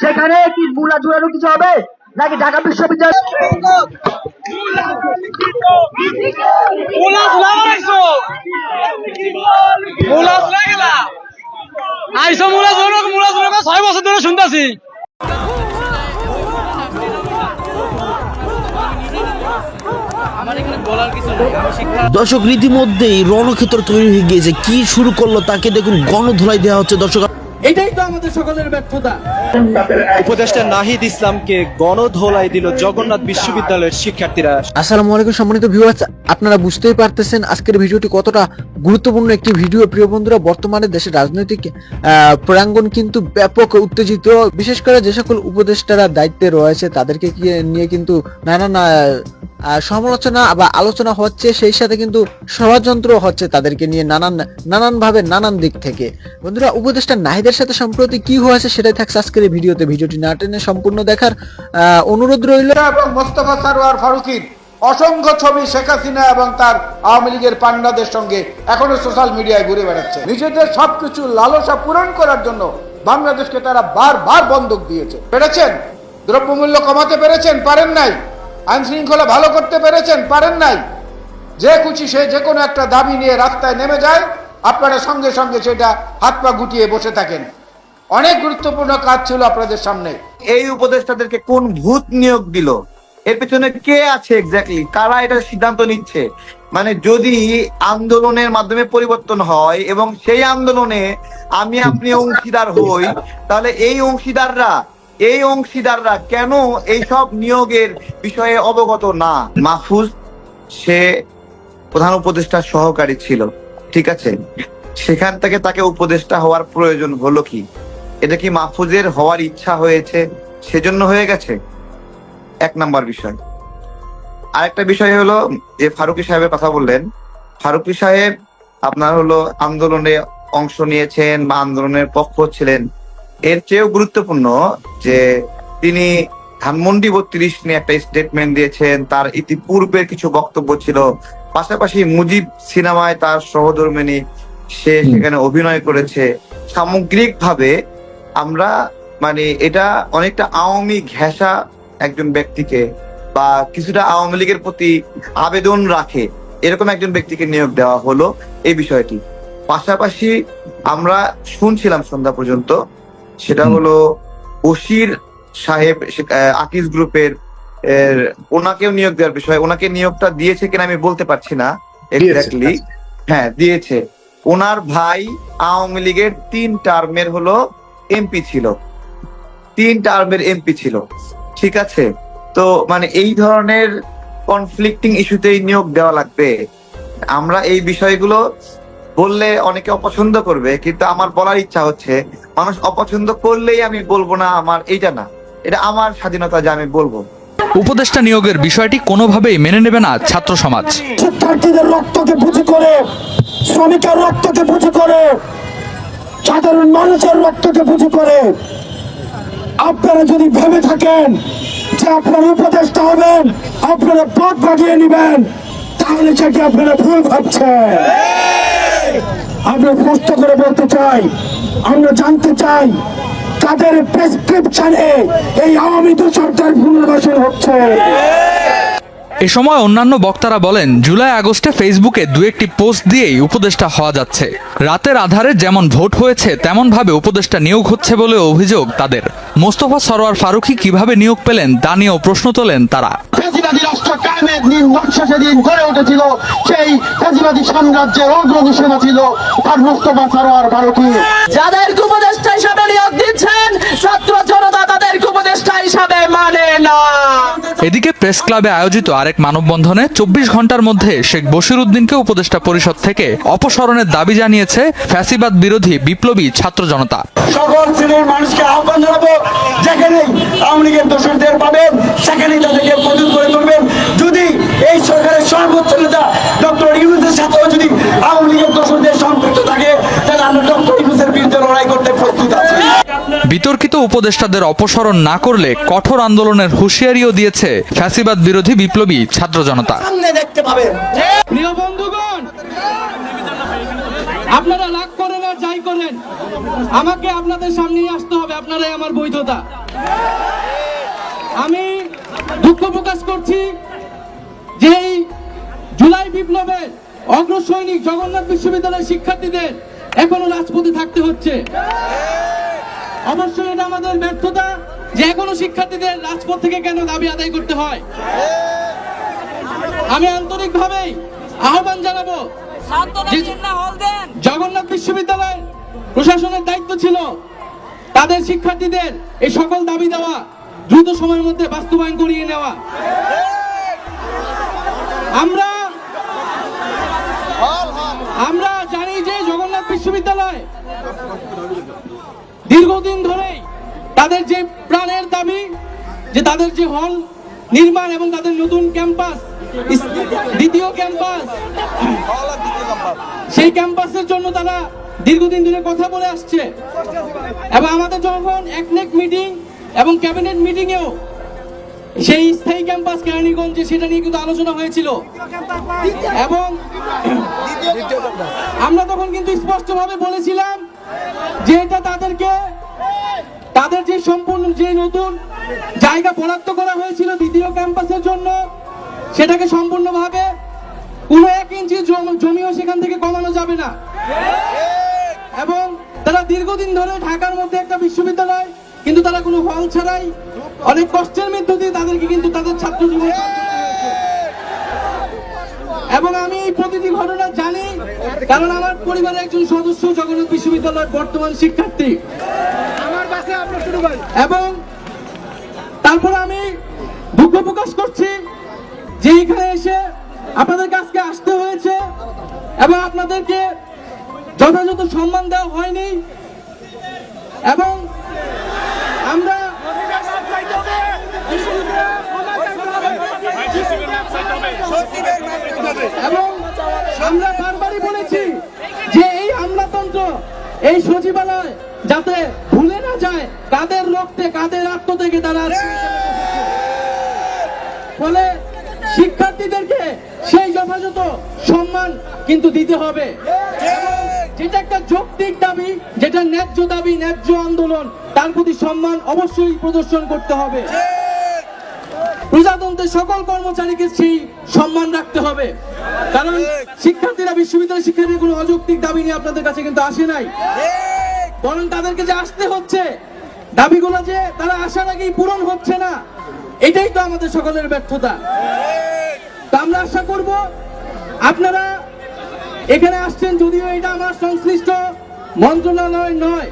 সেখানে কি মূলা ঝুলানো কিছু হবে? নাকি ঢাকা বিশ্ববিদ্যালয়? আইসো। ছয় বছর ধরে শুনতাছি। দর্শক রীতিমধ্যেই রণক্ষেত্র তৈরি হয়ে গিয়েছে। কি শুরু করল তাকে দেখুন গণধোলাই দেওয়া হচ্ছে দর্শক এটাই তো আমাদের সকলের ব্যর্থতা। উপদেষ্টা নাহিদ ইসলামকে গণধোলাই দিল জগন্নাথ বিশ্ববিদ্যালয়ের শিক্ষার্থীরা। আসসালামু আলাইকুম সম্মানিত ভিউয়ার্স আপনারা বুঝতেই পারতেছেন আজকের ভিডিওটি কতটা গুরুত্বপূর্ণ একটি ভিডিও। প্রিয় বন্ধুরা বর্তমানে দেশের রাজনৈতিক প্রাঙ্গণ কিন্তু ব্যাপক উত্তেজিত। বিশেষ করে যে সকল উপদেষ্টারা দায়িত্বে রয়েছে তাদেরকে নিয়ে কিন্তু আহ, সমালোচনা বা আলোচনা হচ্ছে সেই সাথে কিন্তু ষড়যন্ত্র হচ্ছে তাদেরকে নিয়ে নানান নানান ভাবে নানান দিক থেকে। বন্ধুরা উপদেষ্টা নাহিদের সাথে সম্প্রতি কি হয়েছে সেটাই থাকছে আজকের ভিডিওতে। ভিডিওটি না টেনে সম্পূর্ণ দেখার অনুরোধ রইল। এবং মোস্তফা সারোয়ার ফারুকির অসংখ্য ছবি শেখ হাসিনা এবং তার আওয়ামী লীগের পান্ডাদের সঙ্গে এখনও সোশ্যাল মিডিয়ায় ঘুরে বেড়াচ্ছে। নিজেদের সবকিছু লালসা পূরণ করার জন্য বাংলাদেশকে তারা বারবার বন্ধক দিয়েছে। পেরেছেন? দ্রব্যমূল্য কমাতে পেরেছেন? পারেন নাই। আইন শৃঙ্খলা ভালো করতে পেরেছেন? পারেন নাই। যে খুশি সে যে কোনো একটা দাবি নিয়ে রাস্তায় নেমে যায়, আপনারা সঙ্গে সঙ্গে সেটা হাত পা গুটিয়ে বসে থাকেন। অনেক গুরুত্বপূর্ণ কাজ ছিল আপনাদের সামনে। এই উপদেষ্টাদেরকে কোন ভূত নিয়োগ দিল? এর পেছনে কে আছে এক্স্যাক্টলি কারা এটা সিদ্ধান্ত নিচ্ছে? মানে যদি আন্দোলনের মাধ্যমে পরিবর্তন হয় এবং সেই আন্দোলনে আমি আপনি অংশীদার হই, তাহলে এই অংশীদাররা এই অংশীদাররা কেন এই সব নিয়োগের বিষয়ে অবগত না? মাহফুজ, সে প্রধান উপদেষ্টার সহকারী ছিল, ঠিক আছে? সেখান থেকে তাকে উপদেষ্টা হওয়ার প্রয়োজন হলো কি? এটা কি মাহফুজের হওয়ার ইচ্ছা হয়েছে? সেজন্য হয়ে গেছে? এক নাম্বার বিষয়। আরেকটা বিষয় হলো যে ফারুকি সাহেবের কথা বললেন। ফারুকি সাহেব আপনার হলো আন্দোলনে অংশ নিয়েছেন বা আন্দোলনের পক্ষ ছিলেন। এর চেয়েও গুরুত্বপূর্ণ যে তিনি ধানমন্ডি বত্রিশ নিয়ে একটা স্টেটমেন্ট দিয়েছেন তার ইতিপূর্বের কিছু বক্তব্য ছিল। পাশাপাশি মুজিব সিনেমায় তার সহধর্মিনী সে সেখানে অভিনয় করেছে। সামগ্রিকভাবে আমরা মানে এটা অনেকটা আওয়ামী ঘেঁষা একজন ব্যক্তিকে বা কিছুটা আওয়ামী লীগের প্রতি আবেদন রাখে এরকম একজন ব্যক্তিকে নিয়োগ দেওয়া হলো এই বিষয়টি। পাশাপাশি আমরা শুনছিলাম সন্ধ্যা পর্যন্ত সেটা হলো বশির সাহেব আকিজ গ্রুপের ওনাকেও নিয়োগ দেওয়ার বিষয় ওনাকে নিয়োগটা দিয়েছে কিনা আমি বলতে পারছি না এক্স্যাক্টলি হ্যাঁ দিয়েছে। ওনার ভাই আওয়ামী লীগের তিন টার্মের হলো এমপি ছিল। তিন টার্মের এমপি ছিল। ঠিক আছে? তো মানে এই ধরনের কনফ্লিক্টিং ইস্যুতেই নিয়োগ দেওয়া লাগবে। আমরা এই বিষয়গুলো বললে অনেকে অপছন্দ করবে কিন্তু আমার বলার ইচ্ছা হচ্ছে মানুষ অপছন্দ করলেই আমি বলব না আমার এইটা না। এটা আমার স্বাধীনতা যে আমি বলব। উপদেষ্টা নিয়োগের বিষয়টি কোনোভাবেই মেনে নেবে না ছাত্র সমাজ। শিক্ষার্থীদের রক্তকে পুঁজি করে শ্রমিকের রক্তকে পুঁজি করে সাধারণ মানুষের রক্তকে পুঁজি করে আপনারা যদি ভেবে থাকেন যে আপনারা উপদেষ্টা হবেন, আপনারা পথ বাগিয়ে নেবেন, তাহলে সেটি আপনারা ভুল ভাবছেন। আমরা স্পষ্ট করে বলতে চাই, আমরা জানতে চাই, তাদের প্রেসক্রিপশনে এই আওয়ামী দূষকদের পুনর্বাসন হচ্ছে। এ সময় অন্যান্য বক্তারা বলেন, জুলাই আগস্টে ফেসবুকে দু একটি পোস্ট দিয়েই উপদেষ্টা হওয়া যাচ্ছে। রাতের আধারে যেমন ভোট হয়েছে, তেমনভাবে উপদেষ্টা নিয়োগ হচ্ছে বলে অভিযোগ তাদের। মোস্তফা সরোয়ার ফারুকি কীভাবে নিয়োগ পেলেন তা নিয়েও প্রশ্ন তোলেন তারা। ফ্যাসিবাদী রাষ্ট্র কায়েমের দিন নকশা সেদিন গড়ে উঠেছিল। সেই ফ্যাসিবাদী সাম্রাজ্যের অগ্রণী ছিল তার মুস্তফা সারোয়ার ফারুকি। যাদেরকে উপদেষ্টা হিসাবে নিয়োগ দিচ্ছেন ছাত্র জনতা তাদেরকে উপদেষ্টা হিসাবে মানে না। এদিকে প্রেস ক্লাবে আয়োজিত আরেক মানববন্ধনে চব্বিশ ঘণ্টার মধ্যে শেখ বশির উদ্দিনকে উপদেষ্টা পরিষদ থেকে অপসারণের দাবি জানিয়েছে ফ্যাসিবাদ বিরোধী বিপ্লবী ছাত্র জনতা। সকল শ্রেণির মানুষকে আহ্বান জানাব যেখানেই আওয়ামী লীগের দোষরদের পাবেন সেখানেই তাদেরকে প্রতিরোধ করে তুলবেন যদি এই সরকারের সর্বোচ্চ নেতা ডক্টর ইউনুসের সাথেও যদি আওয়ামী লীগের দোষরদের সম্পৃক্ত থাকে তাহলে আমরা ডক্টর ইউনুসের বিরুদ্ধে লড়াই করতে প্রস্তুত আছি। বিতর্কিত উপদেষ্টাদের অপসারণ না করলে কঠোর আন্দোলনের হুঁশিয়ারিও দিয়েছে ফ্যাসিবাদ বিরোধী বিপ্লবী ছাত্র জনতা। সামনে দেখতে পাবেন। প্রিয় বন্ধুগণ আপনারা রাগ করেন আর যাই করেন আমাকে আপনাদের সামনেই আসতে হবে আপনারাই আমার বৈধতা। আমি দুঃখ প্রকাশ করছি জুলাই বিপ্লবের অগ্রসৈনিক জগন্নাথ বিশ্ববিদ্যালয়ের শিক্ষার্থীদের এখনও রাজপথে থাকতে হচ্ছে। অবশ্যই এটা আমাদের ব্যর্থতা যে এখনও শিক্ষার্থীদের রাজপথ থেকে কেন দাবি আদায় করতে হয়। আমি আন্তরিকভাবেই আহ্বান জানাব জগন্নাথ বিশ্ববিদ্যালয়ের প্রশাসনের দায়িত্ব ছিল তাদের শিক্ষার্থীদের এই সকল দাবি দেওয়া দ্রুত সময়ের মধ্যে বাস্তবায়ন করিয়ে নেওয়া। আমরা আমরা জানি যে জগন্নাথ বিশ্ববিদ্যালয় দীর্ঘদিন ধরেই তাদের যে প্রাণের দাবি, যে তাদের যে হল নির্মাণ এবং তাদের নতুন ক্যাম্পাস দ্বিতীয় ক্যাম্পাস, সেই ক্যাম্পাসের জন্য তারা দীর্ঘদিন ধরে কথা বলে আসছে। এবং আমাদের যখন একনেক মিটিং এবং ক্যাবিনেট মিটিংয়েও সেই স্থায়ী ক্যাম্পাস কেরানীগঞ্জে সেটা নিয়ে কিন্তু আলোচনা হয়েছিল। এবং আমরা তখন কিন্তু স্পষ্টভাবে বলেছিলাম যে এটা তাদেরকে, তাদের যে সম্পূর্ণ, যে নতুন জায়গা বরাদ্দ করা হয়েছিল দ্বিতীয় ক্যাম্পাসের জন্য, সেটাকে সম্পূর্ণভাবে কোনো এক ইঞ্চি জম- জমিও সেখান থেকে কমানো যাবে না। এবং তারা দীর্ঘদিন ধরে ঢাকার মধ্যে একটা বিশ্ববিদ্যালয়, কিন্তু তারা কোনো হল ছাড়াই অনেক কষ্টের মধ্য দিয়ে তাদেরকে কিন্তু তাদের ছাত্র জীবন। এবং আমি এই প্রতিটি ঘটনা জানি কারণ আমার পরিবারের একজন সদস্য জগন্নাথ বিশ্ববিদ্যালয়ের বর্তমান শিক্ষার্থী। এবং তারপর আমি দুঃখ প্রকাশ করছি যে এখানে এসে আপনাদের কাছকে আসতে হয়েছে এবং আপনাদেরকে যথাযথ সম্মান দেওয়া হয়নি। এবং আমরা বারবারই বলেছি যে এই আমলাতন্ত্র এই সচিবালয় যাতে ভুলে না যায়, কাদের রক্তে, কাদের আত্ম থেকে তারা ফলে শিক্ষার্থীদেরকে সেই যথাযথ সম্মান কিন্তু দিতে হবে। যেটা একটা যৌক্তিক দাবি, যেটা ন্যায্য দাবি, ন্যায্য আন্দোলন, তার প্রতি সম্মান অবশ্যই প্রদর্শন করতে হবে। প্রজাতন্ত্রের সকল কর্মচারীকে সেই সম্মান রাখতে হবে। কারণ শিক্ষার্থীরা বিশ্ববিদ্যালয় শিক্ষার্থীর কোনো অযৌক্তিক দাবি নিয়ে আপনাদের কাছে কিন্তু আসে নাই। বরং তাদেরকে যে আসতে হচ্ছে, দাবিগুলো যে তারা আসার আগেই পূরণ হচ্ছে না, এটাই তো আমাদের সকলের ব্যর্থতা। আমরা আশা করব, আপনারা এখানে আসছেন যদিও এটা আমার সংশ্লিষ্ট মন্ত্রণালয় নয়।